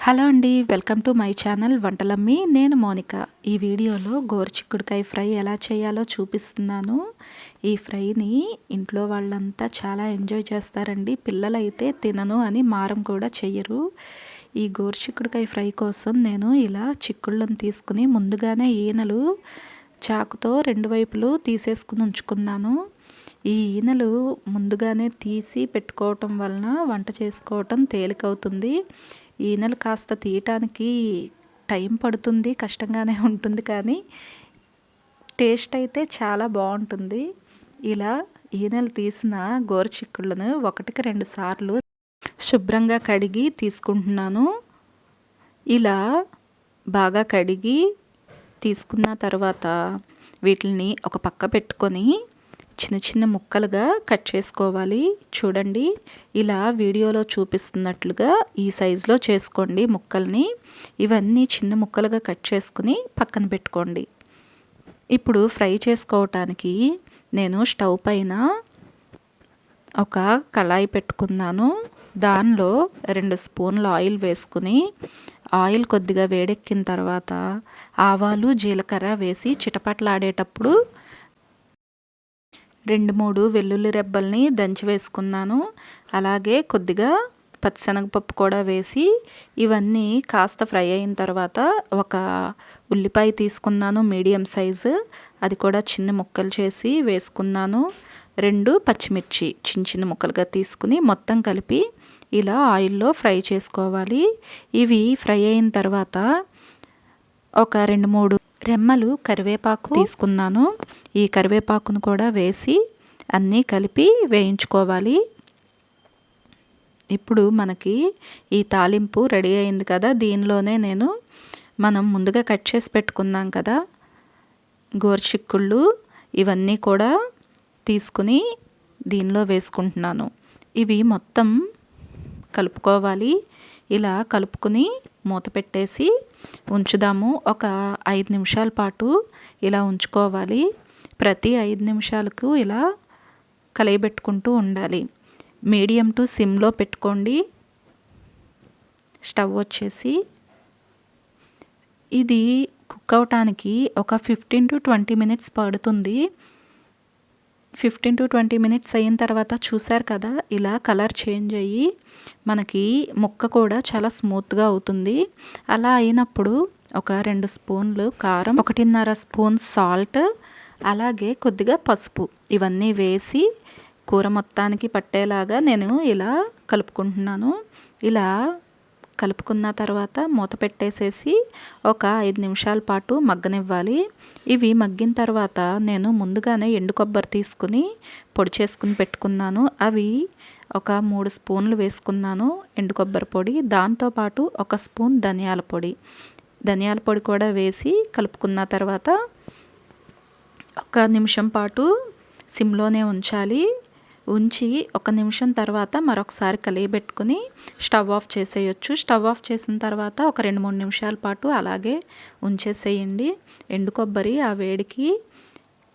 Hello అండి welcome to my channel Vantalammi. నేను మోనిక. ఈ వీడియోలో గోరుచిక్కుడుకాయ ఫ్రై ఎలా చేయాలో చూపిస్తున్నాను. ఈ ఫ్రైని ఇంట్లో వాళ్ళంతా చాలా ఎంజాయ్ చేస్తారండి. పిల్లలైతే తినను అని మారం కూడా చెయ్యరు. ఈ గోరుచిక్కుడుకాయ ఫ్రై కోసం నేను ఇలా చిక్కుళ్ళను తీసుకుని ముందుగానే ఈనలు చాకుతో రెండు వైపులు తీసేసుకుని ఉంచుకున్నాను. ఈ ఈనెలు ముందుగానే తీసి పెట్టుకోవటం వలన వంట చేసుకోవటం తేలికవుతుంది. ఈనెలు కాస్త తీయటానికి టైం పడుతుంది కష్టంగానే ఉంటుంది కానీ టేస్ట్ అయితే చాలా బాగుంటుంది. ఇలా ఈనెలు తీసిన గోరుచిక్కుళ్ళను ఒకటికి రెండు సార్లు శుభ్రంగా కడిగి తీసుకుంటున్నాను. ఇలా బాగా కడిగి తీసుకున్న తర్వాత వీటిని ఒక పక్క పెట్టుకొని చిన్న చిన్న ముక్కలుగా కట్ చేసుకోవాలి. చూడండి ఇలా వీడియోలో చూపిస్తున్నట్లుగా ఈ సైజులో చేసుకోండి ముక్కల్ని. ఇవన్నీ చిన్న ముక్కలుగా కట్ చేసుకుని పక్కన పెట్టుకోండి. ఇప్పుడు ఫ్రై చేసుకోవటానికి నేను స్టవ్ పైన ఒక కళాయి పెట్టుకున్నాను. దానిలో రెండు స్పూన్ల ఆయిల్ వేసుకుని ఆయిల్ కొద్దిగా వేడెక్కిన తర్వాత ఆవాలు జీలకర్ర వేసి చిటపట్లాడేటప్పుడు రెండు మూడు వెల్లుల్లి రెబ్బల్ని దంచి వేసుకున్నాను. అలాగే కొద్దిగా పచ్చిశనగపప్పు కూడా వేసి ఇవన్నీ కాస్త ఫ్రై అయిన తర్వాత ఒక ఉల్లిపాయ తీసుకున్నాను మీడియం సైజు. అది కూడా చిన్న ముక్కలు చేసి వేసుకున్నాను. రెండు పచ్చిమిర్చి చిన్న చిన్న ముక్కలుగా తీసుకుని మొత్తం కలిపి ఇలా ఆయిల్లో ఫ్రై చేసుకోవాలి. ఇవి ఫ్రై అయిన తర్వాత ఒక రెండు మూడు రెమ్మలు కరివేపాకు తీసుకున్నాను. ఈ కరివేపాకును కూడా వేసి అన్నీ కలిపి వేయించుకోవాలి. ఇప్పుడు మనకి ఈ తాలింపు రెడీ అయింది కదా. దీనిలోనే నేను మనం ముందుగా కట్ చేసి పెట్టుకున్నాం కదా గోర్చిక్కుళ్ళు ఇవన్నీ కూడా తీసుకుని దీనిలో వేసుకుంటున్నాను. ఇవి మొత్తం కలుపుకోవాలి. ఇలా కలుపుకుని మూత పెట్టేసి ఉంచుదాము. ఒక ఐదు నిమిషాల పాటు ఇలా ఉంచుకోవాలి. ప్రతి ఐదు నిమిషాలకు ఇలా కలయబెట్టుకుంటూ ఉండాలి. మీడియం టు సిమ్లో పెట్టుకోండి. స్టవ్ వచ్చేసి. ఇది కుక్ అవటానికి ఒక ఫిఫ్టీన్ టు ట్వంటీ మినిట్స్ పడుతుంది. ఫిఫ్టీన్ టు ట్వంటీ మినిట్స్ అయిన తర్వాత చూసారు కదా ఇలా కలర్ చేంజ్ అయ్యి మనకి ముక్క కూడా చాలా స్మూత్గా అవుతుంది. అలా అయినప్పుడు ఒక రెండు స్పూన్లు కారం ఒకటిన్నర స్పూన్ సాల్ట్ అలాగే కొద్దిగా పసుపు. ఇవన్నీ వేసి కూర మొత్తానికి పట్టేలాగా నేను ఇలా కలుపుకుంటున్నాను. ఇలా కలుపుకున్న తర్వాత మూత పెట్టేసేసి ఒక ఐదు నిమిషాల పాటు మగ్గనివ్వాలి. ఇవి మగ్గిన తర్వాత నేను ముందుగానే ఎండు కొబ్బరి తీసుకుని పొడి చేసుకుని పెట్టుకున్నాను. అవి ఒక మూడు స్పూన్లు వేసుకున్నాను ఎండు కొబ్బరి పొడి. దాంతోపాటు ఒక స్పూన్ ధనియాల పొడి. ధనియాల పొడి కూడా వేసి కలుపుకున్న తర్వాత ఒక నిమిషం పాటు సిమ్లోనే ఉంచాలి. ఉంచి ఒక నిమిషం తర్వాత మరొకసారి కలియబెట్టుకుని స్టవ్ ఆఫ్ చేసేయచ్చు. స్టవ్ ఆఫ్ చేసిన తర్వాత ఒక రెండు మూడు నిమిషాల పాటు అలాగే ఉంచేసేయండి. ఎండు కొబ్బరి ఆ వేడికి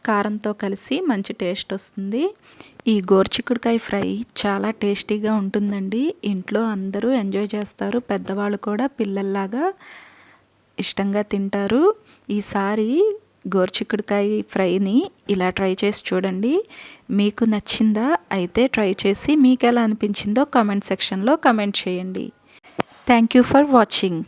కారంతో కలిసి మంచి టేస్ట్ వస్తుంది. ఈ గోర్చిక్కుడుకాయ ఫ్రై చాలా టేస్టీగా ఉంటుందండి. ఇంట్లో అందరూ ఎంజాయ్ చేస్తారు. పెద్దవాళ్ళు కూడా పిల్లల్లాగా ఇష్టంగా తింటారు. ఈసారి గోరుచిక్కుడుకాయ ఫ్రైని ఇలా ట్రై చేసి చూడండి. మీకు నచ్చిందా అయితే ట్రై చేసి మీకు ఎలా అనిపించిందో కామెంట్ సెక్షన్లో కమెంట్ చేయండి. Thank you for watching